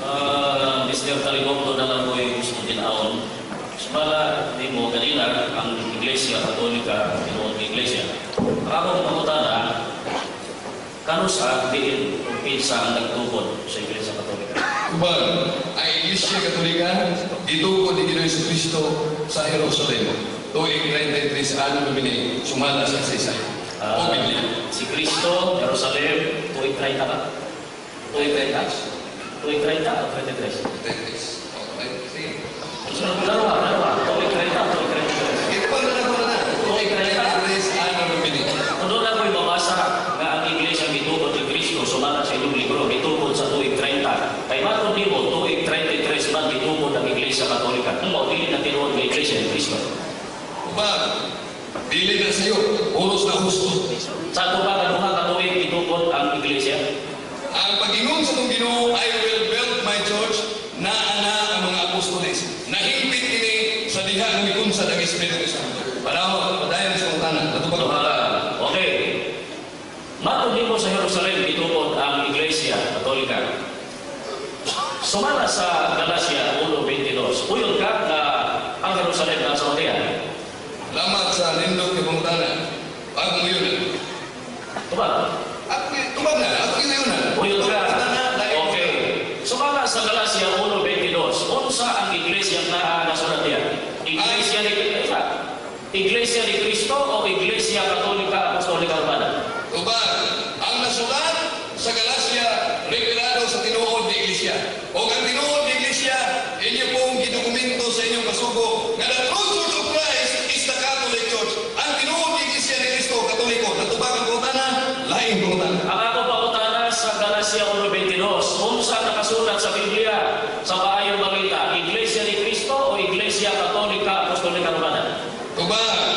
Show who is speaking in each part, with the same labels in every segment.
Speaker 1: Ah, uh, Mr. Talibondo na lang mo'y gusto ginaon. Sumala, di mo ganina ang Iglesia Katolika, ginoon Iglesia. Karon ang utana, kanusa diin kung pinsa ang nagtukod sa Iglesia Katolika.
Speaker 2: Kumbaga, ang Iglesia Katolika, itukod ni Ginoong Kristo sa Jerusalem. Tuwing 33 sa anong mabini, eh, sumala sa saysay. Uh,
Speaker 1: o
Speaker 2: Biblia.
Speaker 1: Si Kristo, Jerusalem, tuwing 30 ka. Tuwing 30. Foi em 30, não, 33. Nahigpit ini sa diha ng
Speaker 2: ikon
Speaker 1: sa
Speaker 2: ng Espiritu Santo. Palawag, padayon sa tanan, natupag
Speaker 1: mahala. Okay. Matuli ko sa Jerusalem itupod ang Iglesia Katolika. Sumala sa Galacia 1.22. Uyod ka na ang Jerusalem na sa Maria.
Speaker 2: Lamat sa nindog ibang tanan. Pag mo yun.
Speaker 1: Tumalo. Iglesia de, Iglesia de Cristo o Iglesia
Speaker 2: Católica. Akbar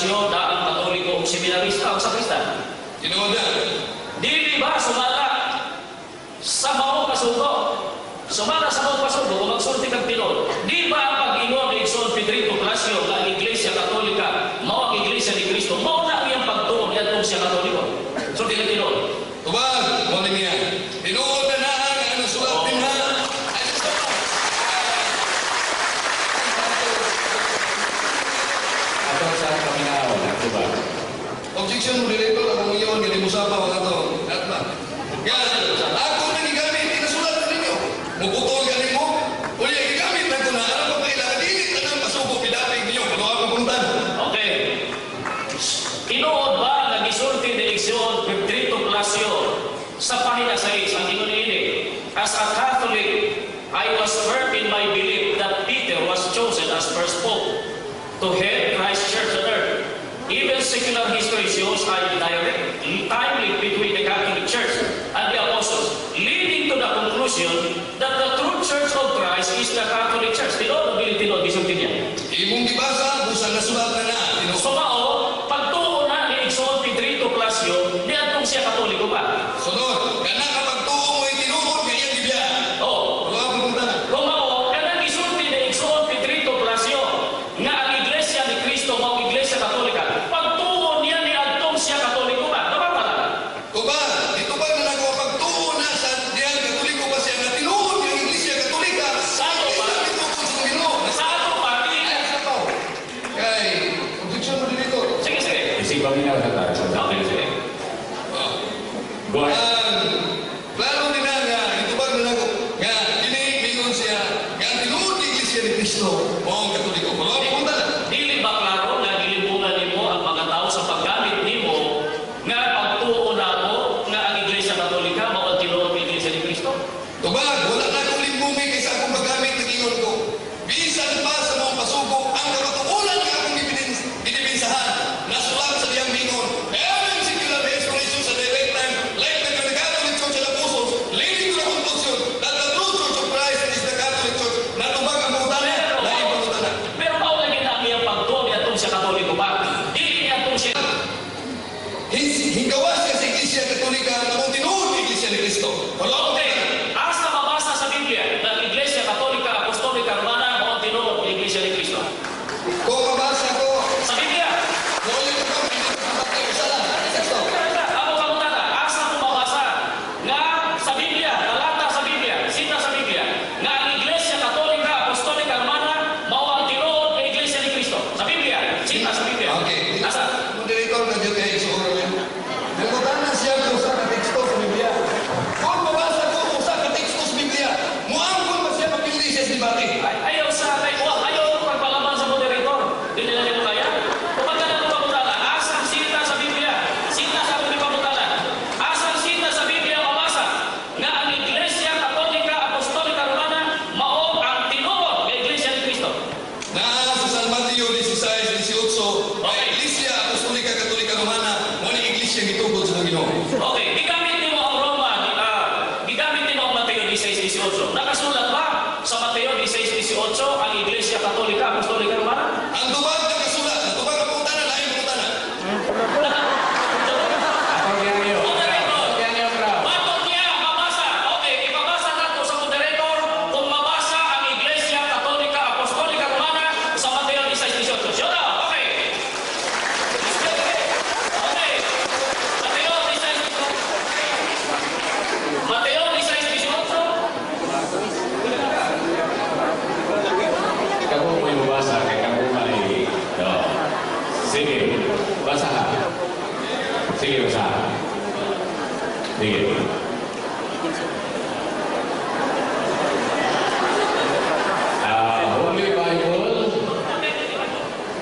Speaker 2: formasyon na ang
Speaker 1: katolikong seminarista o
Speaker 2: sakrista.
Speaker 1: You know that? sa pahina 6, ang Dimonini. As a Catholic, I was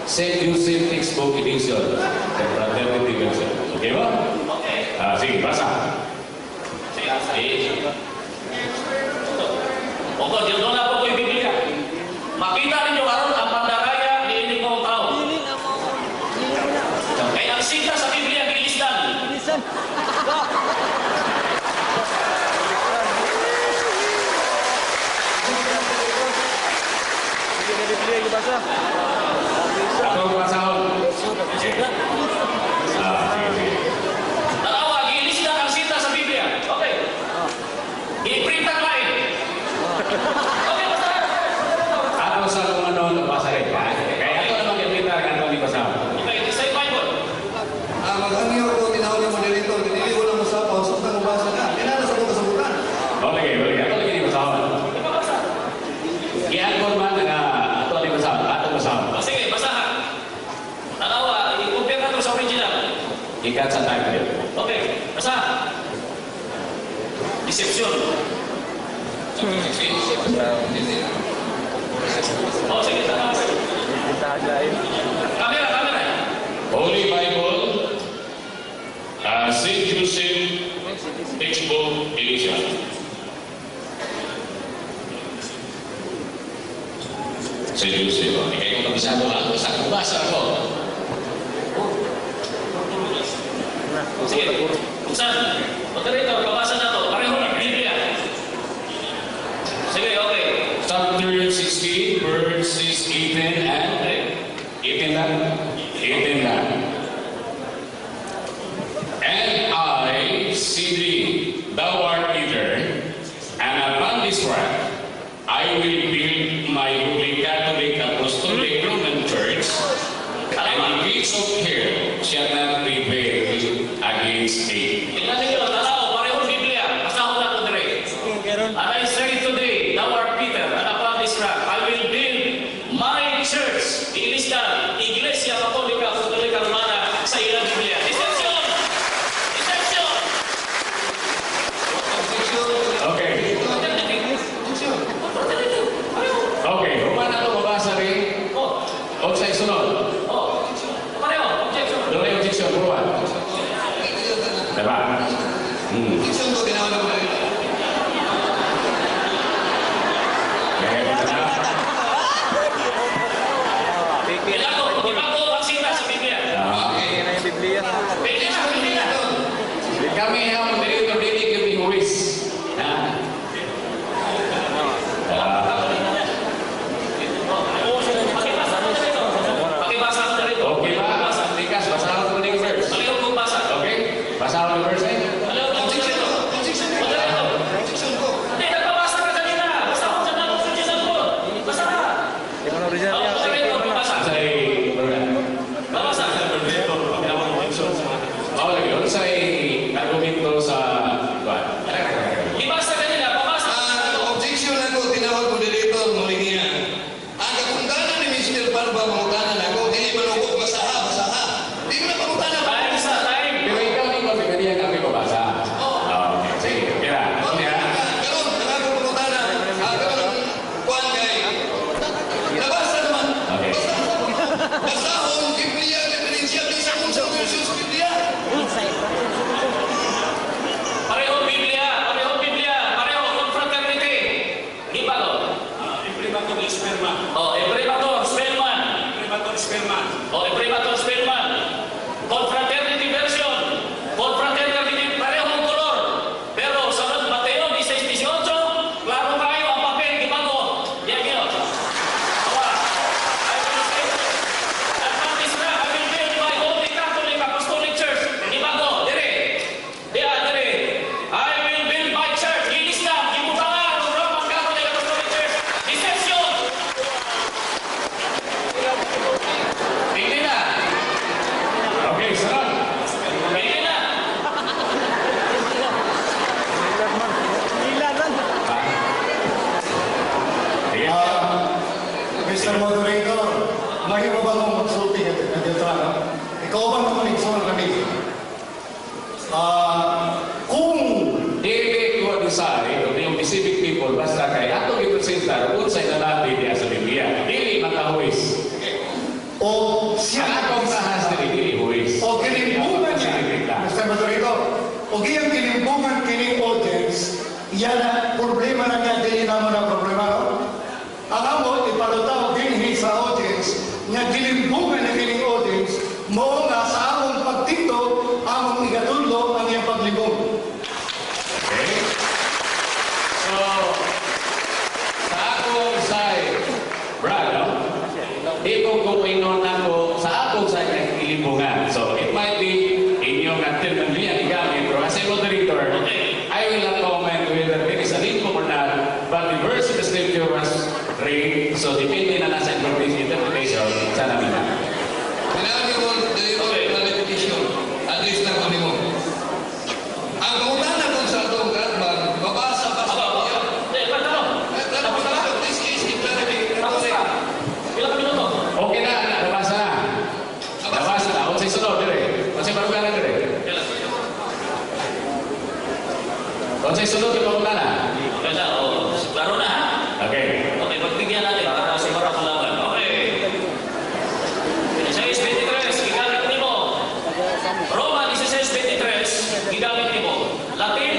Speaker 3: Set using textbook edition. Fraternity edition. Oke,
Speaker 1: okay,
Speaker 3: Pak?
Speaker 1: Nah, sing basah. Oke. Pokok jodoh apa kuwi Biblia. Ya. Makita ninyo karon ang pandaraya ni ini kong tao. Kaya ang sita sa Biblia gilisdan. Gilisdan. Biblia
Speaker 3: gibasa. Então, as He got Oke, time to do it.
Speaker 1: Okay, what's? Deception. Oh, sige, Kamera, kamera.
Speaker 3: Holy Bible, uh, St. Joseph Expo Militia. St. Joseph, kalau bisa nabisado lang, sa kubasa ko.
Speaker 1: Sige. Buksan. Moderator.
Speaker 3: be
Speaker 4: Unidos. Mr. Moderator, mahirap ba mong magsulti at ano? Ikaw ba nakunig sa malamig? Uh, kung
Speaker 3: hindi ko decide, o yung specific people, basta kay ato representar, unsay na natin niya sa Biblia. Dili makahuis.
Speaker 4: O siya
Speaker 3: atong sahas na dili huis.
Speaker 4: O gilimbungan niya. Mr. Moderator, o giyang gilimbungan kini audience, yan ang give home benefiting audience
Speaker 1: more Now you want Roma 16.23,
Speaker 2: ginamit ni Paul. Latin,